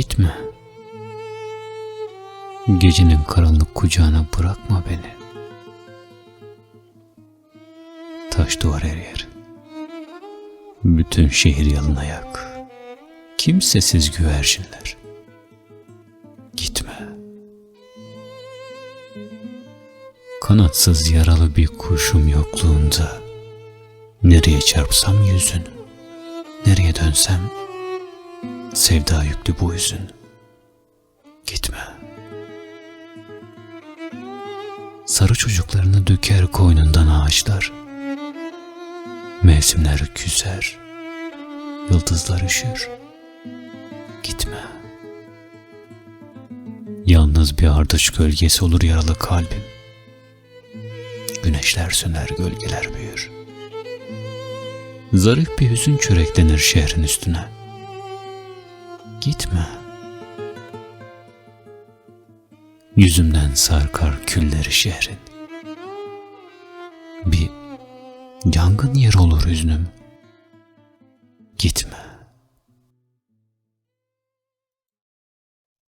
Gitme. Gecenin karanlık kucağına bırakma beni. Taş duvar her yer. Bütün şehir yalın ayak. Kimsesiz güvercinler. Gitme. Kanatsız yaralı bir kuşum yokluğunda Nereye çarpsam yüzün Nereye dönsem Sevda yüklü bu hüzün. Gitme. Sarı çocuklarını döker koynundan ağaçlar. Mevsimler küser Yıldızlar üşür. Gitme. Yalnız bir ardıç gölgesi olur yaralı kalbim. Güneşler söner, gölgeler büyür. Zarif bir hüzün çöreklenir şehrin üstüne. Gitme. Yüzümden sarkar külleri şehrin. Bir yangın yeri olur hüznüm. Gitme.